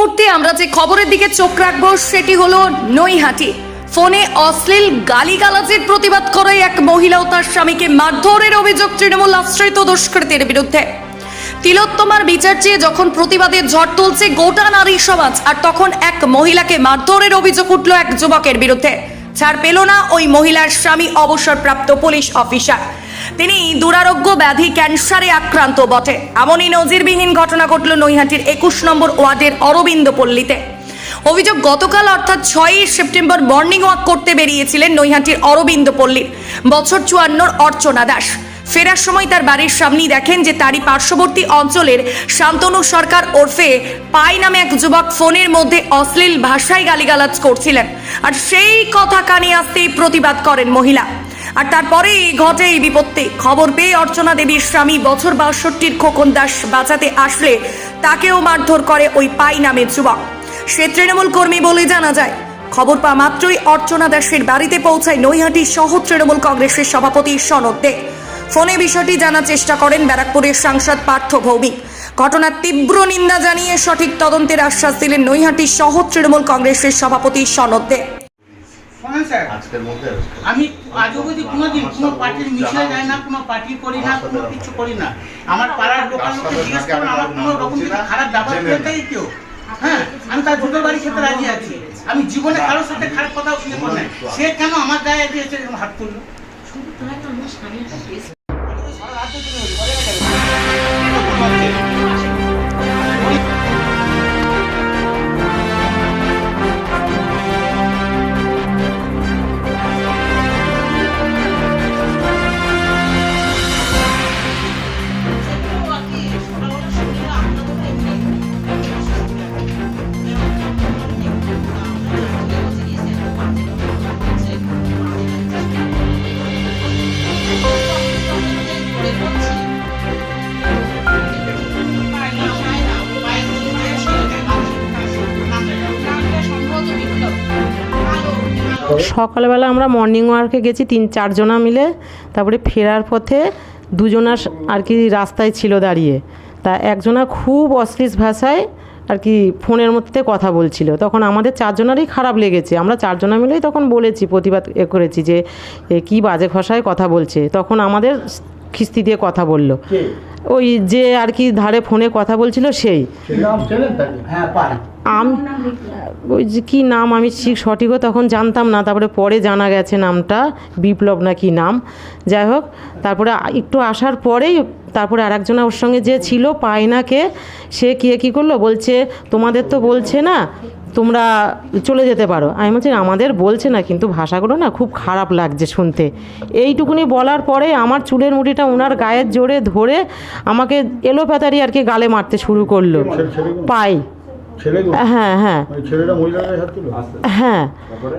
মুহূর্তে আমরা যে খবরের দিকে চোখ রাখব, সেটি হলো নৈহাটি। ফোনে অশ্লীল গালিগালাজের প্রতিবাদ করে এক মহিলা ও তার স্বামীকে মারধরের অভিযোগ তৃণমূল আশ্রিত দুষ্কৃতীর বিরুদ্ধে। তিলোত্তমার বিচার চেয়ে যখন প্রতিবাদের ঝড় তুলছে গোটা নারী সমাজ, আর তখন এক মহিলাকে মারধরের অভিযোগ উঠল এক যুবকের বিরুদ্ধে। ছাড় পেল না ওই মহিলার স্বামী, অবসরপ্রাপ্ত পুলিশ অফিসার। তিনি দুরারোগ্য ব্যাধি ক্যান্সারে আক্রান্ত বটে। এমনই নজিরবিহীন ঘটনা ঘটল নৈহাটির একুশ নম্বর ওয়ার্ডের অরবিন্দ পল্লীতে অভিযোগ, গতকাল অর্থাৎ ছয়ই সেপ্টেম্বর মর্নিং ওয়াক করতে বেরিয়েছিলেন নৈহাটির অরবিন্দ পল্লীর বছর চুয়ান্নর অর্চনা দাস। ফেরার সময় তার বাড়ির সামনেই দেখেন যে তারই পার্শ্ববর্তী অঞ্চলের শান্তনু সরকার ওরফে পাই নামে এক যুবক ফোনের মধ্যে অশ্লীল ভাষায় গালিগালাজ করছিলেন। আর সেই কথা কানে আসতেই প্রতিবাদ করেন মহিলা। আর তারপরেই ঘটে এই বিপত্তি। খবর পেয়ে অর্চনা দেবীর স্বামী বছর বাষট্টির খোকন দাস বাঁচাতে আসলে তাকেও মারধর করে ওই পাই নামের যুবক। সে তৃণমূল কর্মী বলে জানা যায়, খবর পাওয়া মাত্রই অর্চনা দাসের বাড়িতে পৌঁছায় নৈহাটি সহ তৃণমূল কংগ্রেসের সভাপতি সনদ দে। ফোনে বিষয়টি জানার চেষ্টা করেন ব্যারাকপুরের সাংসদ পার্থ ভৌমিক। ঘটনার তীব্র নিন্দা জানিয়ে সঠিক তদন্তের আশ্বাস দিলেন নৈহাটি সহ তৃণমূল কংগ্রেসের সভাপতি সনদ দে। শোনেন স্যার। আজকের মধ্যে আমি আজ অবধি কোনোদিন কোনো পার্টির মিছিলে যাই না কোনো পার্টি করি না কোনো কিছু করি না। আমার পাড়ার লোকাল লোককে জিজ্ঞেস করুন আমার কোনো রকম যদি খারাপ ব্যবহার করে থাকে কেউ হ্যাঁ আমি তার জুতোর বাড়ির খেতে রাজি আছি। আমি জীবনে কারোর সাথে খারাপ কথা শুনে পাই না সে কেন আমার গায়ে দিয়েছে হাত তুললো? সকালবেলা আমরা মর্নিং ওয়ার্কে গেছি তিন চারজনা মিলে। তারপরে ফেরার পথে দুজনা আর কি রাস্তায় ছিল দাঁড়িয়ে। তা একজনা খুব অশ্লীল ভাষায় আর কি ফোনের মধ্যে কথা বলছিল। তখন আমাদের চারজনারই খারাপ লেগেছে। আমরা চারজনা মিলেই তখন বলেছি প্রতিবাদ এ করেছি যে এ, কি বাজে ভাষায় কথা বলছে। তখন আমাদের খিস্তি দিয়ে কথা বলল। ওই যে আর কি ধারে ফোনে কথা বলছিল সেই। হ্যাঁ আমি, ওই যে কী নাম আমি ঠিক সঠিকও তখন জানতাম না, তারপরে পরে জানা গেছে নামটা, বিপ্লব না কি নাম। যাই হোক, তারপরে একটু আসার পরেই তারপরে আর একজনা ওর সঙ্গে যে ছিল, পায়নাকে, সে কে কী করল? বলছে, তোমাদের তো বলছে না, তোমরা চলে যেতে পারো। আমি বলছি, আমাদের বলছে না, কিন্তু ভাষাগুলো না খুব খারাপ লাগছে শুনতে। এইটুকুনি বলার পরে আমার চুলের মুঠিটা ওনার গায়ের জোরে ধরে আমাকে এলোপ্যাতারি আর কি গালে মারতে শুরু করল। পাই। হ্যাঁ হ্যাঁ। মানে ছেলেরা মহিলাদের হাত তুলো? হ্যাঁ।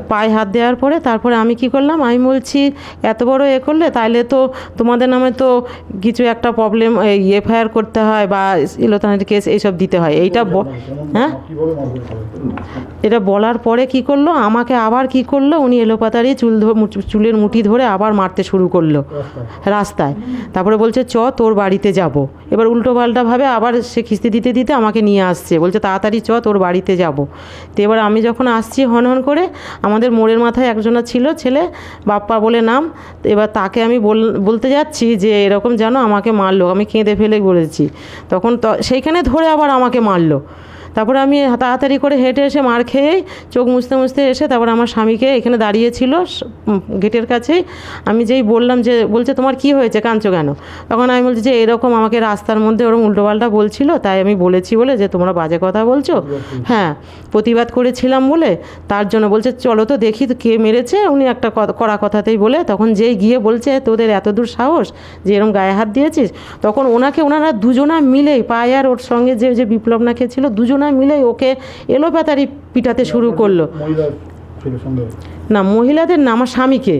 পায়ে হাত দেওয়ার পরে তারপরে আমি কি করলাম? আমি বলছি এত বড় এ করলে তাইলে তো তোমাদের নামে তো কিছু একটা প্রবলেম এফআইআর করতে হয় বা ইলোতানের কেস এইসব দিতে হয়। এইটা ব- হ্যাঁ? এটা বলার পরে কি করল? আমাকে আবার কি করল? উনি এলোপাতারি চুল চুলের মুঠি ধরে আবার মারতে শুরু করল রাস্তায়। তারপরে বলছে চ তোর বাড়িতে যাব। এবার উল্টো পাল্টাভাবে আবার সে কিস্তি দিতে দিতে আমাকে নিয়ে আসছে। বলছে তাড়াতাড়ি চ তোর বাড়িতে যাব। তো এবার আমি যখন আসছি হন হন করে, আমাদের মোড়ের মাথায় একজনা ছিল, ছেলে, বাপ্পা বলে নাম। এবার তাকে আমি বল- বলতে যাচ্ছি যে এরকম যেন আমাকে মারলো, আমি কেঁদে ফেলে বলেছি। তখন সেইখানে ধরে আবার আমাকে মারলো। তারপরে আমি তাড়াতাড়ি করে হেঁটে এসে মার খেয়েই চোখ মুছতে মুছতে এসে তারপর আমার স্বামীকে এখানে দাঁড়িয়েছিল গেটের কাছেই। আমি যেই বললাম যে, বলছে, তোমার কি হয়েছে? কাঁদছো কেন? তখন আমি বলছি যে, এরকম আমাকে রাস্তার মধ্যে ওরকম উল্টোপাল্টা বলছিল, তাই আমি বলেছি বলে যে, তোমরা বাজে কথা বলছো। হ্যাঁ প্রতিবাদ করেছিলাম বলে। তার জন্য বলছে, চলো তো দেখি কে মেরেছে। উনি একটা কড়া কথাতেই বলে। তখন যেই গিয়ে বলছে, তোদের এত দূর সাহস যে এরকম গায়ে হাত দিয়েছিস? তখন ওনাকে, ওনারা দুজনা মিলেই, পায়ে আর ওর সঙ্গে যে যে বিপ্লব নাকে ছিল, দুজনা মিলেই ওকে এলোপ্যাথারি পিটাতে শুরু করল। না মহিলাদের না আমার স্বামীকে।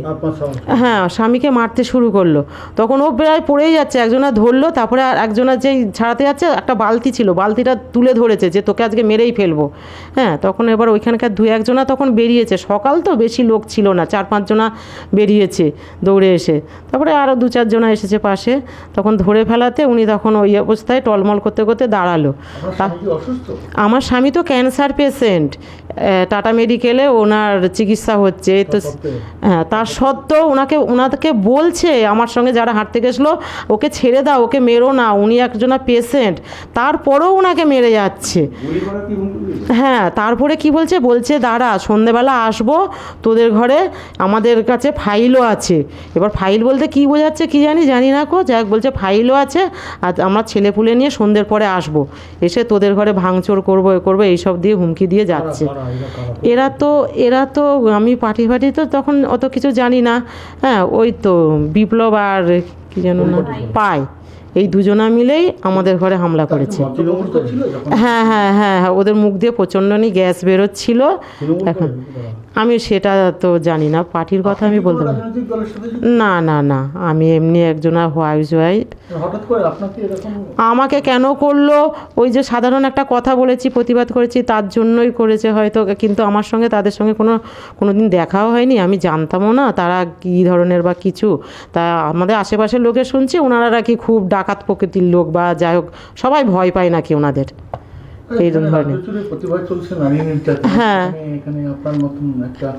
হ্যাঁ স্বামীকে মারতে শুরু করল। তখন ও প্রায় পড়েই যাচ্ছে একজনা ধরলো তারপরে আর একজনা যেই ছাড়াতে যাচ্ছে একটা বালতি ছিল বালতিটা তুলে ধরেছে যে তোকে আজকে মেরেই ফেলব। হ্যাঁ তখন এবার ওইখানকার দু একজনা তখন বেরিয়েছে। সকাল তো বেশি লোক ছিল না চার পাঁচজনা বেরিয়েছে দৌড়ে এসে। তারপরে আরও দু চারজনা এসেছে পাশে। তখন ধরে ফেলাতে উনি তখন ওই অবস্থায় টলমল করতে করতে দাঁড়াল। আমার স্বামী তো ক্যান্সার পেশেন্ট। টাটা মেডিকেলে ওনার চিকিৎসা হচ্ছে এই তো হ্যাঁ তার সত্ত্বেও ওনাকে ওনাকে বলছে আমার সঙ্গে যারা হাঁটতে গেছিল ওকে ছেড়ে দাও ওকে মেরো না উনি একজনা পেশেন্ট তারপরেও ওনাকে মেরে যাচ্ছে। হ্যাঁ তারপরে কি বলছে? বলছে দাঁড়া সন্ধেবেলা আসব তোদের ঘরে আমাদের কাছে ফাইলও আছে। এবার ফাইল বলতে কি বোঝাচ্ছে কি জানি? জানি না কো যাক বলছে ফাইলও আছে আর আমরা ছেলে পুলে নিয়ে সন্ধ্যের পরে আসব। এসে তোদের ঘরে ভাঙচুর করব এ করব এইসব দিয়ে হুমকি দিয়ে যাচ্ছে? এরা তো এরা তো আমি পার্টি ফার্টি তো তখন অত কিছু জানি না। হ্যাঁ ওই তো বিপ্লব আর কি যেন না পায় এই দুজনা মিলেই আমাদের ঘরে হামলা করেছে। হ্যাঁ হ্যাঁ হ্যাঁ হ্যাঁ ওদের মুখ দিয়ে প্রচণ্ডনি গ্যাস বেরোচ্ছিল। এখন। আমি সেটা তো জানি না পার্টির কথা আমি বলতে পারি? না। না না আমি এমনি একজনা হোয়াইট হোয়াইট আমাকে কেন করল? ওই যে সাধারণ একটা কথা বলেছি প্রতিবাদ করেছি তার জন্যই করেছে হয়তো কিন্তু আমার সঙ্গে তাদের সঙ্গে কোনো কোনো দিন দেখাও হয়নি আমি জানতামও না তারা কী ধরনের বা কিছু। তা আমাদের আশেপাশের লোকে শুনছি ওনারা নাকি খুব ডাকাত প্রকৃতির লোক বা যাই হোক সবাই ভয় পায় নাকি ওনাদের। এই হ্যাঁ। এখানে- এখানে আপনার মতন একটা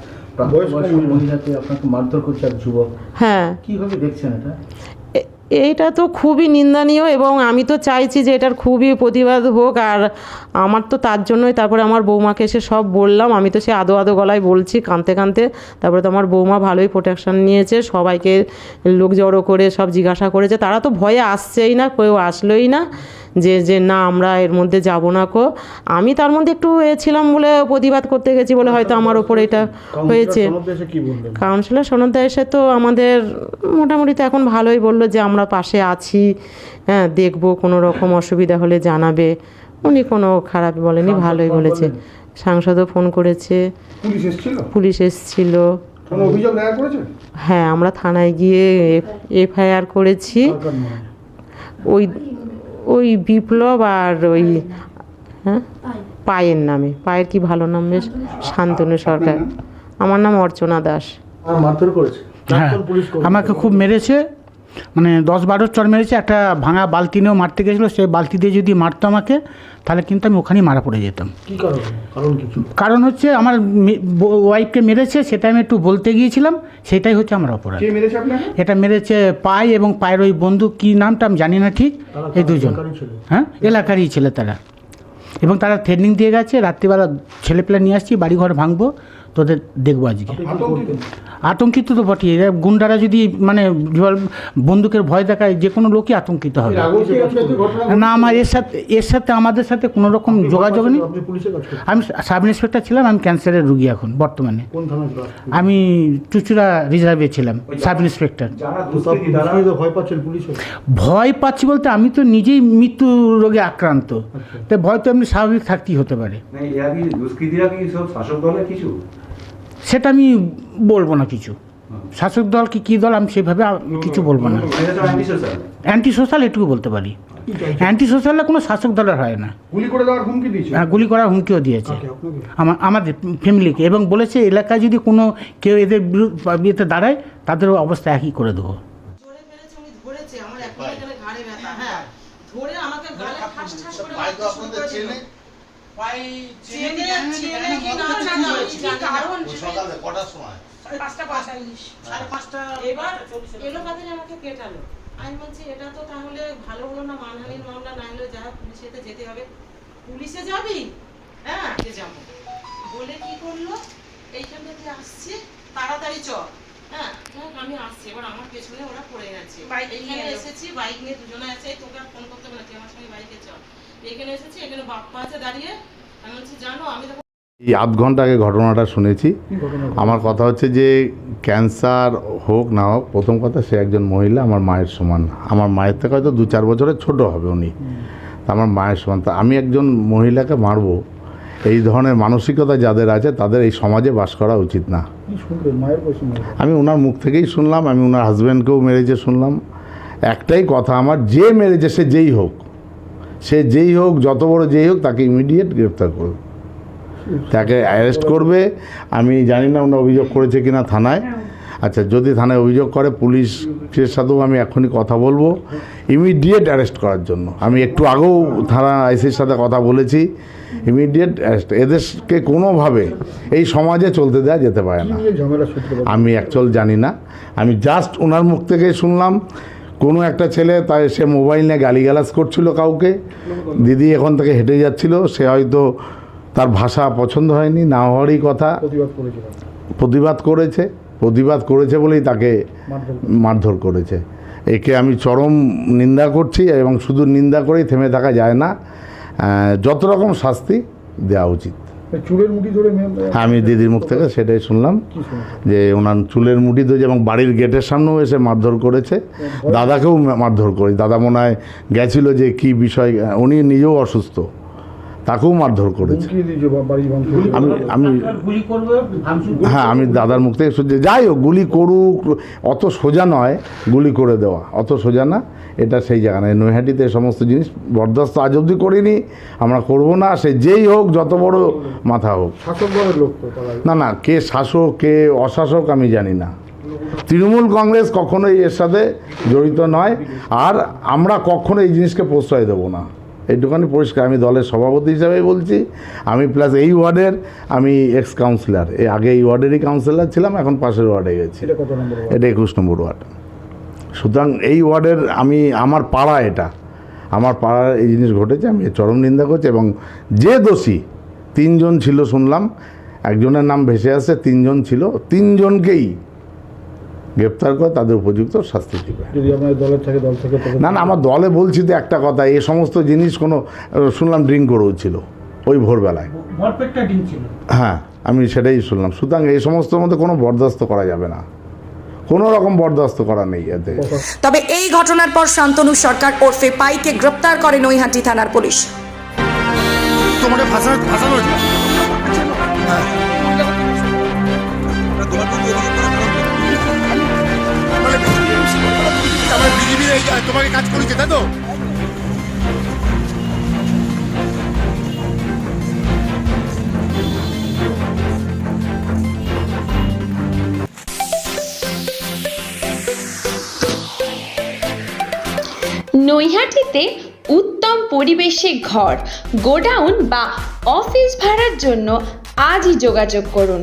মহিলাকে আপনাকে মারধর করছে এক যুবক। হ্যাঁ। কীভাবে দেখছেন এটা? এ- এইটা তো খুবই নিন্দনীয় এবং আমি তো চাইছি যে এটার খুবই প্রতিবাদ হোক আর আমার তো তার জন্যই তারপরে আমার বৌমাকে এসে সব বললাম। আমি তো সে আদো আদো গলায় বলছি কাঁদতে কাঁদতে তারপরে তো আমার বৌমা ভালোই প্রোটেকশন নিয়েছে সবাইকে লোক জড়ো করে সব জিজ্ঞাসা করেছে। তারা তো ভয়ে আসছেই না কেউ আসলোই না। যে যে না আমরা এর মধ্যে যাব না কো। আমি তার মধ্যে একটু এ ছিলাম বলে প্রতিবাদ করতে গেছি বলে হয়তো আমার ওপর এটা হয়েছে। কাউন্সিলর সনদ এসে তো আমাদের মোটামুটি তো এখন ভালোই বলল যে আমরা পাশে আছি। হ্যাঁ দেখব কোনো রকম অসুবিধা হলে জানাবে। উনি কোনো খারাপ বলেনি ভালোই বলেছে। সাংসদও ফোন করেছে। পুলিশ এসেছিল? হ্যাঁ আমরা থানায় গিয়ে এফআইআর করেছি? ওই ওই বিপ্লব আর ওই হ্যাঁ? পায়ের নামে। পায়ের কি ভালো নাম বেশ? শান্তনু সরকার। আমার নাম অর্চনা দাস। হ্যাঁ। প্রাক্তন পুলিশ কর্মী। আমাকে খুব মেরেছে। মানে দশ বারো চর মেরেছে একটা ভাঙা বালতি নিয়েও মারতে গেছিল সেই বালতি দিয়ে যদি মারতো আমাকে তাহলে কিন্তু আমি ওখানেই মারা পড়ে যেতাম। কারণ? হচ্ছে আমার ওয়াইফকে মেরেছে সেটা আমি একটু বলতে গিয়েছিলাম সেটাই হচ্ছে আমার অপরাধ। এটা মেরেছে পাই এবং পায়ের ওই বন্ধু কী নামটা আমি জানি না ঠিক এই দুজন। হ্যাঁ এলাকারই ছেলে তারা। এবং তারা ট্রেনিং দিয়ে গেছে রাত্রিবেলা ছেলেপেলে নিয়ে আসছি বাড়িঘর ভাঙবো তোদের দেখব আজকে? আতঙ্কিত তো বটেই। এরা গুন্ডারা যদি মানে বন্দুকের ভয় দেখায় যে কোনো লোকই আতঙ্কিত হবে। না আমার এর সাথে এর সাথে আমাদের সাথে কোনো রকম যোগাযোগ নেই। আমি সাব ইন্সপেক্টর ছিলাম আমি ক্যান্সারের রুগী এখন বর্তমানে। আমি চুচুড়া রিজার্ভে ছিলাম সাব ইন্সপেক্টর। ভয় পাচ্ছেন পুলিশে ভয় পাচ্ছি বলতে আমি তো নিজেই মৃত্যু রোগে আক্রান্ত। তাই ভয় তো এমনি স্বাভাবিক থাকতেই হতে পারে। না এরা কি দুষ্কৃতীরা কি সব শাসক দলের কিছু? সেটা আমি বলব না কিছু। শাসক দল কি কী দল আমি সেভাবে কিছু বলব না। অ্যান্টি সোশ্যাল এটুকু বলতে পারি। অ্যান্টি সোশ্যালে কোনো শাসক দলের হয় না। গুলি করে দেওয়ার হুমকি দিয়েছে? হ্যাঁ, গুলি করার হুমকিও দিয়েছে। আমার আমাদের ফ্যামিলিকে এবং বলেছে এলাকায় যদি কোনো কেউ এদের বিরুদ্ধে দাঁড়ায় তাদের অবস্থা একই করে দেবো। হ্যাঁ। ধরে আমাকে গালে ঠাস ঠাস করে মারতে শুরু করে দিল। চেনে? চেনে কি না সকালে কটার সময়? পাঁচটা পঁয়তাল্লিশ সাড়ে পাঁচটা এবার এলো কাদের আমাকে পেটালো আমি বলছি এটা তো তাহলে ভালো হলো না মানহানির মামলা না হলেও যা যেতে হবে। পুলিশে যাবি? হ্যাঁ যাব। বলে কি করল? এইখান থেকে আসছে তাড়াতাড়ি চ হ্যাঁ আমি আসছি। এবার আমার পেছনে ওরা পড়ে গেছে। এইখানে এসেছি বাইক নিয়ে দুজনে আছে এই তোকে আর ফোন করতে হবে তুই আমার সঙ্গে বাইকে চ এখানে এসেছি এখানে বাপ্পা আছে দাঁড়িয়ে। আমি বলছি জানো আমি তো এই আধ ঘণ্টা আগে ঘটনাটা শুনেছি। আমার কথা হচ্ছে যে ক্যান্সার হোক না হোক প্রথম কথা সে একজন মহিলা আমার মায়ের সমান। আমার মায়ের থেকে হয়তো দু চার বছরের ছোট হবে উনি। তা আমার মায়ের সমান। তা আমি একজন মহিলাকে মারবো এই ধরনের মানসিকতা যাদের আছে তাদের এই সমাজে বাস করা উচিত না। আমি ওনার মুখ থেকেই শুনলাম আমি ওনার হাজব্যান্ডকেও মেরেছে শুনলাম। একটাই কথা আমার যে মেরেছে সে যেই হোক সে যেই হোক যত বড় যেই হোক তাকে ইমিডিয়েট গ্রেপ্তার করবে তাকে অ্যারেস্ট করবে। আমি জানি না ওনার অভিযোগ করেছে কিনা থানায়। আচ্ছা যদি থানায় অভিযোগ করে পুলিশের সাথেও আমি এখনই কথা বলব। ইমিডিয়েট অ্যারেস্ট করার জন্য। আমি একটু আগেও থানা আইসির সাথে কথা বলেছি। ইমিডিয়েট অ্যারেস্ট এদেরকে কোনোভাবে এই সমাজে চলতে দেওয়া যেতে পারে না। আমি অ্যাকচুয়াল জানি না। আমি জাস্ট ওনার মুখ থেকে শুনলাম। কোনো একটা ছেলে তাই সে মোবাইল নিয়ে গালিগালাজ করছিল কাউকে। দিদি এখন থেকে হেঁটে যাচ্ছিল। সে হয়তো তার ভাষা পছন্দ হয়নি না হওয়ারই কথা। প্রতিবাদ করেছে প্রতিবাদ করেছে বলেই তাকে মারধর করেছে। একে আমি চরম নিন্দা করছি এবং শুধু নিন্দা করেই থেমে থাকা যায় না যত রকম শাস্তি দেওয়া উচিত। চুলের মুঠি ধরে হ্যাঁ আমি দিদির মুখ থেকে সেটাই শুনলাম যে ওনার চুলের মুঠি ধরেছে এবং বাড়ির গেটের সামনেও এসে মারধর করেছে। দাদাকেও মারধর করে দাদা মনে হয় গেছিল যে কি বিষয় উনি নিজেও অসুস্থ। তাকেও মারধর করেছে। আমি আমি। হ্যাঁ আমি দাদার মুখ থেকে শুনছি। যাই হোক গুলি করুক অত সোজা নয় গুলি করে দেওয়া। অত সোজা না এটা সেই জায়গা নয় নৈহাটিতে সমস্ত জিনিস বরদাস্ত আজ অবধি করিনি আমরা করব না সে যেই হোক যত বড় মাথা হোক। না না কে শাসক কে অশাসক আমি জানি না। তৃণমূল কংগ্রেস কখনোই এর সাথে জড়িত নয় আর আমরা কখনো এই জিনিসকে প্রশ্রয় দেবো না। এইটুখানি পরিষ্কার আমি দলের সভাপতি হিসাবে বলছি। আমি প্লাস এই ওয়ার্ডের আমি এক্স কাউন্সিলর এই আগে এই ওয়ার্ডেরই কাউন্সিলর ছিলাম এখন পাশের ওয়ার্ডে গেছি। এটা একুশ নম্বর ওয়ার্ড। সুতরাং এই ওয়ার্ডের আমি আমার পাড়া এটা। আমার পাড়ার এই জিনিস ঘটেছে আমি চরম নিন্দা করছি এবং যে দোষী তিনজন ছিল শুনলাম একজনের নাম ভেসে আসছে তিনজন ছিল তিনজনকেই গ্রেপ্তার করে তাদের উপযুক্ত শাস্তি দেবে। যদি আপনার দলের থাকে দল থেকে না না আমার দলে বলছি তো একটা কথা এই সমস্ত জিনিস কোনো শুনলাম ড্রিঙ্ক করেছিল ওই ভোরবেলায়। ছিল? হ্যাঁ আমি সেটাই শুনলাম। সুতরাং এই সমস্ত মধ্যে কোনো বরদাস্ত করা যাবে না। কোনো রকম বরদাস্ত করা নেই এতে। তবে এই ঘটনার পর শান্তনু সরকার ওরফে পাইকে গ্রেপ্তার করে নৈহাটি থানার পুলিশ। তোমাকে ভাষা ভাষানো বিজেপি তোমাকে কাজ করেছে তাই তো? নৈহাটিতে উত্তম পরিবেশে ঘর, গোডাউন বা অফিস ভাড়ার জন্য আজই যোগাযোগ করুন।